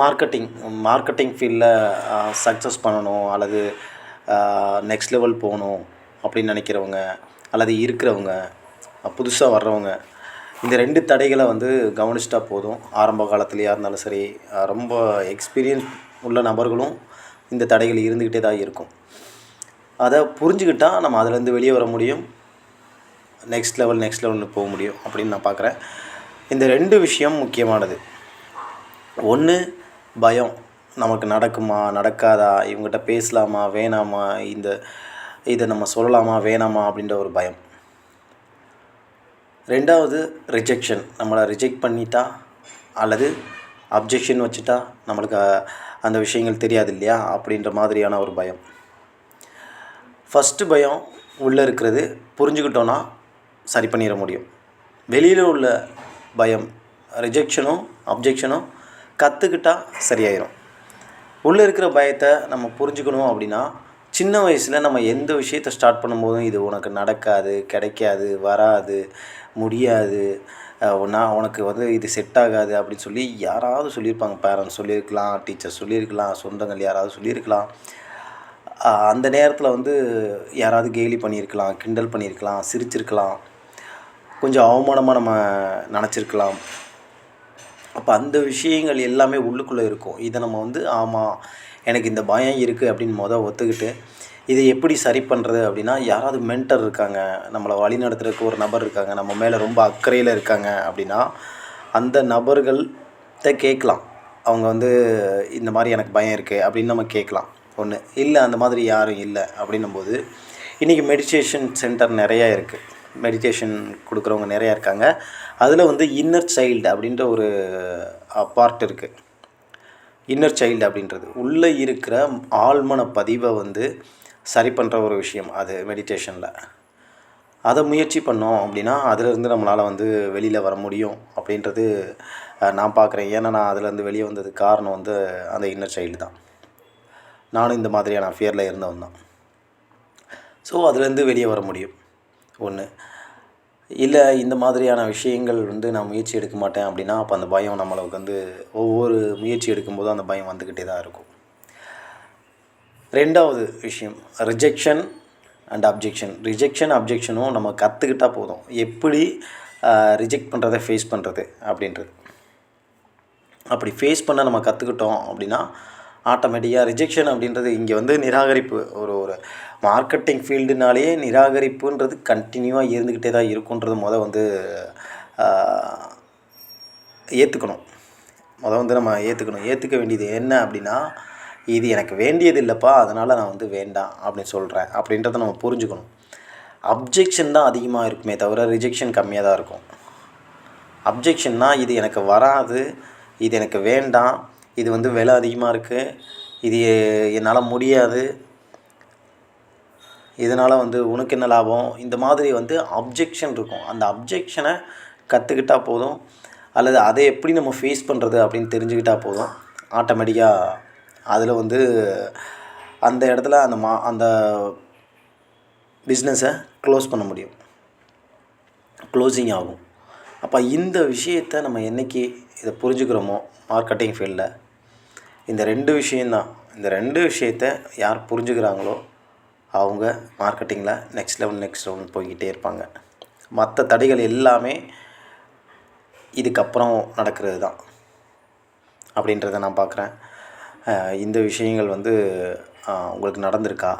Marketing marketing ஃபீல்டில் success பண்ணணும் அல்லது நெக்ஸ்ட் லெவல் போகணும் அப்படின்னு நினைக்கிறவங்க அல்லது இருக்கிறவங்க புதுசாக வர்றவங்க இந்த ரெண்டு தடைகளை வந்து கவனிச்சிட்டா போதும். ஆரம்ப காலத்துலையாக இருந்தாலும் சரி ரொம்ப எக்ஸ்பீரியன்ஸ் உள்ள நபர்களும் இந்த தடைகள் இருந்துக்கிட்டே தான் இருக்கும். அதை புரிஞ்சுக்கிட்டா நம்ம அதுலேருந்து வெளியே வர முடியும். நெக்ஸ்ட் லெவல் நெக்ஸ்ட் லெவலில் போக முடியும் அப்படின்னு நான் பார்க்குறேன். இந்த ரெண்டு விஷயம் முக்கியமானது. ஒன்று பயம். நமக்கு நடக்குமா நடக்காதா? இவங்ககிட்ட பேசலாமா வேணாமா? இந்த இதை நம்ம சொல்லலாமா வேணாமா? அப்படின்ற ஒரு பயம். ரெண்டாவது ரிஜெக்ஷன் நம்மளை ரிஜெக்ட் பண்ணிட்டா அல்லது அப்ஜெக்ஷன் வச்சுட்டா நம்மளுக்கு அந்த விஷயங்கள் தெரியாது இல்லையா? அப்படின்ற மாதிரியான ஒரு பயம். ஃபஸ்ட்டு பயம் உள்ளே இருக்கிறது புரிஞ்சுக்கிட்டோன்னா சரி பண்ணிட முடியும். வெளியில் உள்ள பயம் ரிஜெக்ஷனும் அப்ஜெக்ஷனும் கற்றுக்கிட்டா சரியாயிடும் உள்ளே இருக்கிற பயத்தை நம்ம புரிஞ்சுக்கணும் அப்படின்னா சின்ன வயசில் நம்ம எந்த விஷயத்தை ஸ்டார்ட் பண்ணும்போதும் இது உனக்கு நடக்காது கிடைக்காது வராது முடியாது ஒன்றா நான் உனக்கு வந்து இது செட் ஆகாது அப்படின்னு சொல்லி யாராவது சொல்லியிருப்பாங்க. பேரண்ட்ஸ் சொல்லியிருக்கலாம் டீச்சர் சொல்லியிருக்கலாம் சொந்தங்கள் யாராவது சொல்லியிருக்கலாம். அந்த நேரத்தில் வந்து யாராவது கேலி பண்ணியிருக்கலாம் கிண்டல் பண்ணியிருக்கலாம் சிரிச்சிருக்கலாம். கொஞ்சம் அவமானமாக நம்ம நினச்சிருக்கலாம். அப்போ அந்த விஷயங்கள் எல்லாமே உள்ளுக்குள்ளே இருக்கும். இதை நம்ம வந்து ஆமாம் எனக்கு இந்த பயம் இருக்குது அப்படின்னு மொதல் ஒத்துக்கிட்டு இதை எப்படி சரி பண்ணுறது அப்படின்னா யாராவது மென்டர் இருக்காங்க நம்மளை வழி நடத்துறதுக்கு ஒரு நபர் இருக்காங்க நம்ம மேலே ரொம்ப அக்கறையில் இருக்காங்க அப்படின்னா அந்த நபர்கள்ட்ட கேட்கலாம். அவங்க வந்து இந்த மாதிரி எனக்கு பயம் இருக்குது அப்படின்னு நம்ம கேட்கலாம். ஒன்று இல்லை அந்த மாதிரி யாரும் இல்லை அப்படின்னும் போது இன்றைக்கி மெடிடேஷன் சென்டர் நிறையா இருக்குது மெடிடேஷன் கொடுக்குறவங்க நிறையா இருக்காங்க. அதில் வந்து இன்னர் சைல்டு அப்படின்ற ஒரு பார்ட் இருக்குது இன்னர் சைல்டு அப்படின்றது. உள்ளே இருக்கிற ஆழ்மன பதிவை வந்து சரி பண்ணுற ஒரு விஷயம் அது மெடிடேஷனில் அதை முயற்சி பண்ணோம் அப்படின்னா அதிலிருந்து நம்மளால் வந்து வெளியில் வர முடியும் அப்படின்றது நான் பார்க்குறேன். ஏன்னா நான் அதுலேருந்து வெளியே வந்ததுக்கு காரணம் வந்து அந்த இன்னர் சைல்டு தான். நானும் இந்த மாதிரியான ஃபியரில் இருந்தவன் தான். ஸோ அதுலேருந்து வெளியே வர முடியும். ஒன்று இல்லை இந்த மாதிரியான விஷயங்கள் வந்து நான் முயற்சி எடுக்க மாட்டேன் அப்படின்னா அப்போ அந்த பயம் நம்மளுக்கு வந்து ஒவ்வொரு முயற்சி எடுக்கும்போதும் அந்த பயம் வந்துக்கிட்டே தான் இருக்கும். ரெண்டாவது விஷயம் ரிஜெக்ஷன் அண்ட் அப்ஜெக்ஷன் ரிஜெக்ஷன் அப்ஜெக்ஷனும் நம்ம கற்றுக்கிட்டால் போதும். எப்படி ரிஜெக்ட் பண்ணுறதை ஃபேஸ் பண்ணுறது அப்படின்றது. அப்படி ஃபேஸ் பண்ண நம்ம கற்றுக்கிட்டோம் அப்படின்னா ஆட்டோமேட்டிக்காக ரிஜெக்ஷன் அப்படின்றது இங்கே வந்து நிராகரிப்பு ஒரு மார்க்கெட்டிங் ஃபீல்டுனாலேயே நிராகரிப்புன்றது கண்டினியூவாக இருந்துக்கிட்டே தான் இருக்குன்றது மொதல் வந்து ஏற்றுக்கணும் முத வந்து நம்ம ஏற்றுக்கணும் ஏற்றுக்க வேண்டியது என்ன அப்படின்னா இது எனக்கு வேண்டியது இல்லைப்பா அதனால் நான் வந்து வேண்டாம் அப்படின்னு சொல்கிறேன் அப்படின்றத நம்ம புரிஞ்சுக்கணும். அப்ஜெக்ஷன் தான் அதிகமாக இருக்குமே தவிர ரிஜெக்ஷன் கம்மியாக தான் இருக்கும். அப்ஜெக்ஷன்னா இது எனக்கு வராது இது எனக்கு வேண்டாம் இது வந்து விலை அதிகமாக இருக்குது இது என்னால் முடியாது இதனால் வந்து உனக்கு என்ன லாபம்? இந்த மாதிரி வந்து அப்ஜெக்ஷன் இருக்கும். அந்த அப்ஜெக்ஷனை கற்றுக்கிட்டால் போதும். அல்லது அதை எப்படி நம்ம ஃபேஸ் பண்ணுறது அப்படின்னு தெரிஞ்சுக்கிட்டால் போதும். ஆட்டோமேட்டிக்காக அதில் வந்து அந்த இடத்துல அந்த மா அந்த பிஸ்னஸை க்ளோஸ் பண்ண முடியும். க்ளோசிங் ஆகும். அப்போ இந்த விஷயத்தை நம்ம என்றைக்கு இதை புரிஞ்சுக்கிறோமோ மார்க்கெட்டிங் ஃபீல்டில் இந்த ரெண்டு விஷயந்தான் இந்த ரெண்டு விஷயத்தை யார் புரிஞ்சுக்கிறாங்களோ அவங்க மார்க்கெட்டிங்கில் நெக்ஸ்ட் லெவல் நெக்ஸ்ட் லெவல் போய்கிட்டே இருப்பாங்க. மற்ற தடைகள் எல்லாமே இதுக்கப்புறம் நடக்கிறது தான். அப்படின்றத நான் பார்க்குறேன். இந்த விஷயங்கள் வந்து உங்களுக்கு நடந்திருக்கா?